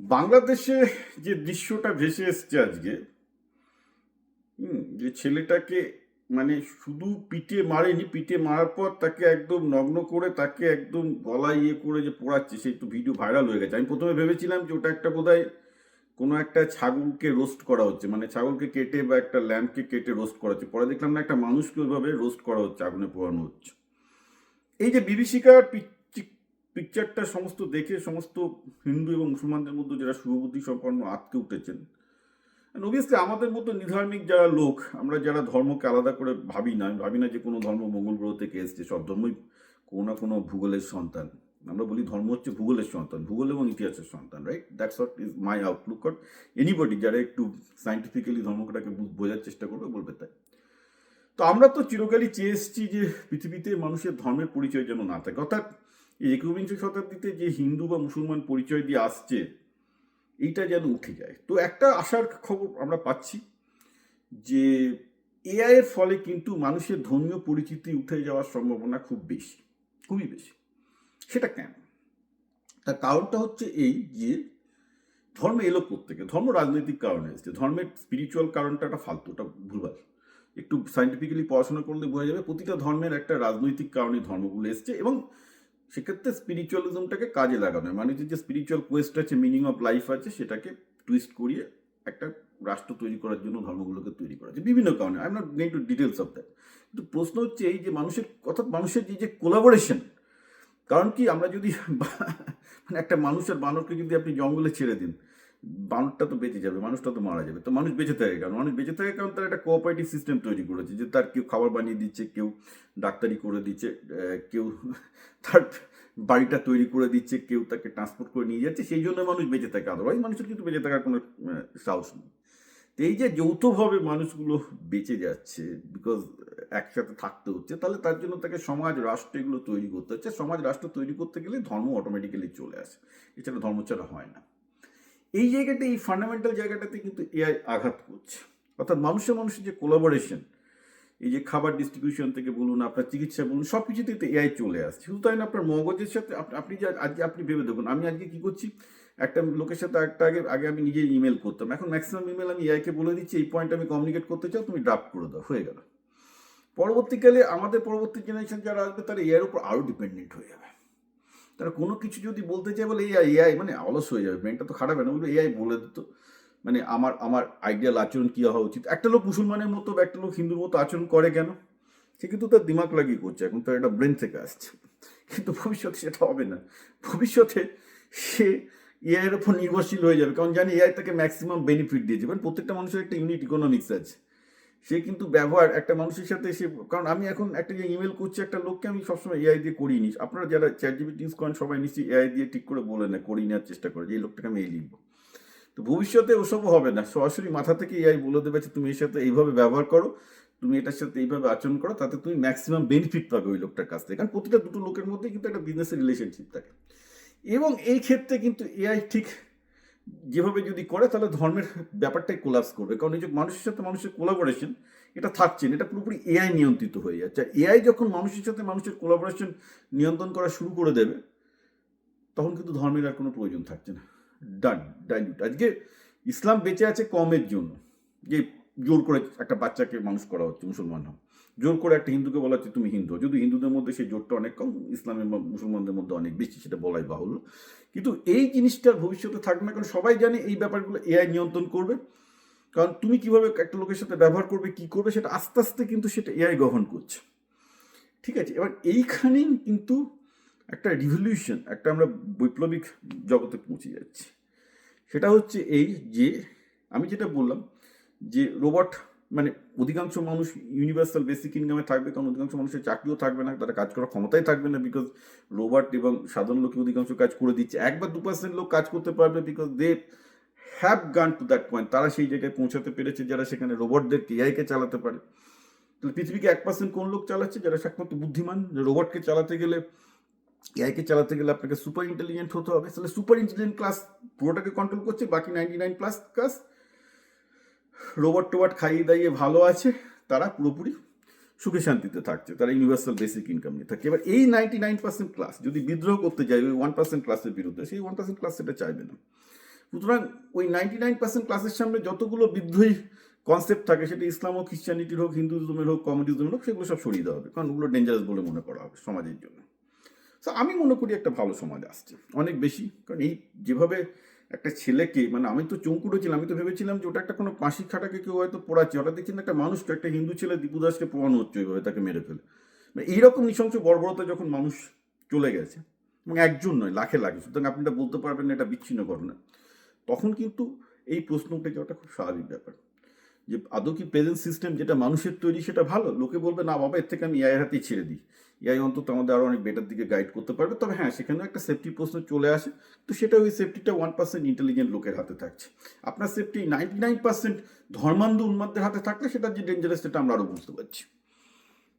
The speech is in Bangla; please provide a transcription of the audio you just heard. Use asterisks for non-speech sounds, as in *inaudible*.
বাংলাদেশে যে দৃশ্যটা ভেসে এসছে আজকে যে ছেলেটাকে মানে শুধু পিঠে মারেনি, পিঠে মারার পর তাকে একদম নগ্ন করে তাকে একদম গলায় ইয়ে করে যে পোড়াচ্ছে সেই একটু ভিডিও ভাইরাল হয়ে গেছে। আমি প্রথমে ভেবেছিলাম যে ওটা একটা বোধহয় কোনো একটা ছাগলকে রোস্ট করা হচ্ছে মানে ছাগলকে কেটে বা একটা ল্যাম্পকে কেটে রোস্ট করা হচ্ছে। পরে দেখলাম না, একটা মানুষকে ওইভাবে রোস্ট করা হচ্ছে, আগুনে পোড়ানো হচ্ছে। এই যে বিভীষিকার পিকচারটা সমস্ত দেখে সমস্ত হিন্দু এবং মুসলমানদের মধ্যে যারা শুভবুদ্ধি সম্পন্ন আটকে উঠেছেন। অবভিয়াসলি আমাদের মতো নিধার্মিক যারা লোক, আমরা যারা ধর্মকে আলাদা করে ভাবি না, আমি ভাবি না যে কোনো ধর্ম মঙ্গল গ্রহ থেকে এসছে, সব ধর্মই কোনো না কোনো ভূগোলের সন্তান। আমরা বলি ধর্ম হচ্ছে ভূগোলের সন্তান, ভূগোল এবং ইতিহাসের সন্তান right that's what is my outlook or anybody যারা একটু সাইন্টিফিক্যালি ধর্মটাকে বোঝার চেষ্টা করবে, বলবে তাই। তো আমরা তো চিরকালই চেয়ে এসেছি যে পৃথিবীতে মানুষের ধর্মের পরিচয় যেন না থাকে। অর্থাৎ এই একবিংশ শতাব্দীতে যে হিন্দু বা মুসলমান পরিচয় দিয়ে আসছে, এইটা যেন উঠে যায়। তো একটা আশার খবর আমরা পাচ্ছি যে এআই এর ফলে কিন্তু মানুষের ধর্মীয় পরিচিতি উঠে যাওয়ার সম্ভাবনা খুব বেশি, খুবই বেশি। সেটা কেন? তার কারণটা হচ্ছে এই যে ধর্ম এলো থেকে ধর্ম রাজনৈতিক কারণে এসছে, ধর্মের স্পিরিচুয়াল কারণটা একটা ফালতু, ওটা ভুলভাল। একটু সাইন্টিফিক্যালি পড়াশোনা করলে বোঝা যাবে, প্রতিটা ধর্মের একটা রাজনৈতিক কারণে ধর্মগুলো এসছে এবং সেক্ষেত্রে স্পিরিচুয়ালিজমটাকে কাজে লাগানো হয়। মানে যে স্পিরিচুয়াল কোয়েস্ট আছে মিনিং অফ লাইফ আছে, সেটাকে টুইস্ট করিয়ে একটা রাষ্ট্র তৈরি করার জন্য ধর্মগুলোকে তৈরি করা হচ্ছে। বিভিন্ন কারণে। I am not going to details of that কিন্তু প্রশ্ন হচ্ছে এই যে মানুষের অর্থাৎ মানুষের যে যে কোলাবোরেশন কারণ কি আমরা যদি মানে একটা মানুষের বানরকে যদি আপনি জঙ্গলে ছেড়ে দিন বানরটা তো বেঁচে যাবে, মানুষটা তো মারা যাবে। তো মানুষ বেঁচে থাকে কারণ মানুষ বেঁচে থাকে কারণ তার একটা কোঅপারেটিভ সিস্টেম তৈরি করেছে যে তার কেউ খাবার বানিয়ে দিচ্ছে, কেউ ডাক্তারি করে দিচ্ছে কেউ *laughs* তার বাড়িটা তৈরি করে দিচ্ছে, কেউ তাকে ট্রান্সপোর্ট করে নিয়ে যাচ্ছে, সেই জন্য মানুষ বেঁচে থাকে আদারওয়াইজ মানুষের কিন্তু বেঁচে থাকার কোনো সাহস নেই। তো এই যে যৌথভাবে মানুষগুলো বেঁচে যাচ্ছে বিকজ একসাথে থাকতে হচ্ছে, তাহলে তার জন্য তাকে সমাজ রাষ্ট্র এগুলো তৈরি করতে হচ্ছে। সমাজ রাষ্ট্র তৈরি করতে গেলে ধর্ম অটোমেটিক্যালি চলে আসে। এছাড়া ধর্ম ছাড়া হয় না। এই জায়গাটা, এই ফান্ডামেন্টাল জায়গাটাতে কিন্তু এআই আঘাত করছে। অর্থাৎ মানুষের মানুষের যে কোলাবোরেশন এই যে খাবার ডিস্ট্রিবিউশন থেকে বলুন, আপনার চিকিৎসা বলুন সব কিছুতেই তো এআই চলে আসছে। শুধু তাই না আপনার মগজের সাথে আপনি যে আজকে আপনি ভেবে দেখুন, আমি আজকে কি করছি? একটা লোকের সাথে একটা আগে আগে আমি নিজে ইমেল করতাম। এখন ম্যাক্সিমাম ইমেল আমি এআইকে বলে দিচ্ছি, এই পয়েন্ট আমি কমিউনিকেট করতে চাও, তুমি ড্রাফট করে দাও, হয়ে গেল। পরবর্তীকালে আমাদের পরবর্তী জেনারেশন যারা আসবে, তারা এআইয়ের উপর আরও ডিপেন্ডেন্ট হয়ে যাবে। তারা কোনো কিছু যদি বলতে চায় বলে এআই এআই মানে অলস হয়ে যাবে ব্রেনটা তো খারাপ না, বলবে এআই বলে দিত মানে আমার আমার আইডিয়াল আচরণ কী হওয়া উচিত? একটা লোক মুসলমানের মতো বা একটা লোক হিন্দুর মতো আচরণ করে কেন? সে কিন্তু তার দিমাগ লাগিয়ে করছে, এখন তার একটা ব্রেন থেকে আসছে। কিন্তু ভবিষ্যতে সেটা হবে না। ভবিষ্যতে সে এআইয়ের ওপর নির্ভরশীল হয়ে যাবে, কারণ জানি এআই তাকে ম্যাক্সিমাম বেনিফিট দিয়েছে। কারণ প্রত্যেকটা মানুষের একটা ইউনিট ইকোনমিক্স আছে। সে কিন্তু ব্যবহার একটা মানুষের সাথে সে, কারণ আমি এখন একটা যে ইমেল করছি একটা লোককে, আমি সবসময় এআই দিয়ে করিনি আপনারা যারা চ্যাট জিবিটি ইউজ করেন, সবাই নিশ্চয়ই এআই দিয়ে ঠিক করে বলে না করিয়ে নেওয়ার চেষ্টা করে যে এই লোকটাকে আমি এই লিখব। তো ভবিষ্যতে ওসবও হবে না। সরাসরি মাথা থেকে এআই বলে দেবে যে তুমি এর সাথে এইভাবে ব্যবহার করো, তুমি এটার সাথে এইভাবে আচরণ করো, তাতে তুমি ম্যাক্সিমাম বেনিফিট পাবে ওই লোকটার কাছ থেকে। কারণ প্রতিটা দুটো লোকের মধ্যে কিন্তু একটা বিজনেসের রিলেশনশিপ থাকে। এবং এই ক্ষেত্রে কিন্তু এআই ঠিক যেভাবে যদি করে, তাহলে ধর্মের ব্যাপারটাই কোলাপস করবে। কারণ এই যে মানুষের সাথে মানুষের কোলাবোরেশন এটা থাকছে না, এটা পুরোপুরি এআই নিয়ন্ত্রিত হয়ে যাচ্ছে। আর এআই যখন মানুষের সাথে মানুষের কোলাবোরেশন নিয়ন্ত্রণ করা শুরু করে দেবে, তখন কিন্তু ধর্মের আর কোনো প্রয়োজন থাকছে না। ডান ডাইলিউট আজকে ইসলাম বেঁচে আছে কমের জন্য। যে জোর করে একটা বাচ্চাকে মানুষ করা হচ্ছে, মুসলমান হোক। জোর করে একটা হিন্দুকে বলা হচ্ছে, তুমি হিন্দু। যদি হিন্দুদের মধ্যে সেই জোরটা অনেক কম ইসলামের মুসলমানদের মধ্যে অনেক বেশি, সেটা বলাই বাহুল্য। কিন্তু এই জিনিসটার ভবিষ্যতে থাকবে না, কারণ সবাই জানে এই ব্যাপারগুলো এআই নিয়ন্ত্রণ করবে। কারণ তুমি কীভাবে একটা লোকের সাথে ব্যবহার করবে, কি করবে, সেটা আস্তে আস্তে কিন্তু সেটা এআই গ্রহণ করছে। ঠিক আছে, এবার এইখানেই কিন্তু একটা রিভলিউশন একটা আমরা বৈপ্লবিক জগতে পৌঁছে যাচ্ছি। সেটা হচ্ছে এই যে, আমি যেটা বললাম যে রোবট মানে অধিকাংশ মানুষ ইউনিভার্সাল বেসিক ইনকামে থাকবে, কারণ অধিকাংশ মানুষের চাকরিও থাকবে না, তারা কাজ করার ক্ষমতাই থাকবে না বিকজ রোবট এবং সাধারণ লোকে অধিকাংশ কাজ করে দিচ্ছে। এক বা দু পার্সেন্ট লোক কাজ করতে পারবে because they have gone to that point তারা সেই জায়গায় পৌঁছাতে পেরেছে যারা সেখানে রোবটদের এআইকে চালাতে পারে। তাহলে পৃথিবীকে এক পার্সেন্ট কোন লোক চালাচ্ছে? যারা একমাত্র বুদ্ধিমান রোবটকে চালাতে গেলে এআইকে চালাতে গেলে আপনাকে সুপার ইন্টেলিজেন্ট হতে হবে। তাহলে সুপার ইন্টেলিজেন্ট ক্লাস পুরোটাকে কন্ট্রোল করছে, বাকি ninety nine plus class robot টোবট খাইয়ে দাইয়ে ভালো আছে, তারা পুরোপুরি সুখে শান্তিতে থাকছে, তারা ইউনিভার্সাল বেসিক ইনকাম নিয়ে থাকছে। এবার এই নাইনটি নাইন পার্সেন্ট ক্লাস যদি বিদ্রোহ করতে যায়, ওই ওয়ান পার্সেন্ট ক্লাসের বিরুদ্ধে, সেই ওয়ান পার্সেন্ট ক্লাস সেটা চাইবে না। সুতরাং ওই নাইনটি নাইন পার্সেন্ট ক্লাসের সামনে যতগুলো বিদ্রোহী কনসেপ্ট থাকে, সেটা ইসলাম হোক খ্রিস্টানিটির হোক হিন্দুজমের হোক কমিউনিজমের হোক, সেগুলো সব সরিয়ে দেওয়া হবে, কারণ ওগুলো ডেঞ্জারাস বলে মনে করা হবে সমাজের জন্য। তো আমি মনে করি একটা ভালো সমাজ আসছে, অনেক বেশি, কারণ এই যেভাবে একটা ছেলেকে মানে আমি তো চমকুটো ছিলাম, আমি তো ভেবেছিলাম যে ওটা একটা কোনো পাশি খাটাকে কেউ হয়তো পড়াচ্ছে। ওটা দেখছি না একটা মানুষকে, একটা হিন্দু ছেলে দীপু দাসকে পোড়ানো হচ্ছে ওইভাবে তাকে মেরে ফেলে। মানে এইরকম নৃশংস বর্বরতা যখন মানুষ চলে গেছে, এবং একজন নয়, লাখে লাখে, সুতরাং আপনি এটা বলতে পারবেন না, এটা বিচ্ছিন্ন ঘটনা। তখন কিন্তু এই প্রশ্ন উঠে যাওয়াটা খুব স্বাভাবিক ব্যাপার। যে আদৌ কি প্রেজেন্ট সিস্টেম যেটা মানুষের তৈরি সেটা ভালো? লোকে বলবে, না বাবা, এর থেকে আমি এআই হাতেই ছেড়ে দিই। এআই অন্তত আমাদের আরও অনেক বেটার দিকে গাইড করতে পারবে। তবে হ্যাঁ সেখানেও একটা সেফটি প্রশ্ন চলে আসে। তো সেটা ওই সেফটিটা ওয়ান পার্সেন্ট ইন্টেলিজেন্ট লোকের হাতে থাকছে। আপনার সেফটি নাইনটি নাইন পার্সেন্ট ধর্মান্ধ উন্মাদদের হাতে থাকলে সেটা যে ডেঞ্জারাস সেটা আমরা আরও বুঝতে পারছি।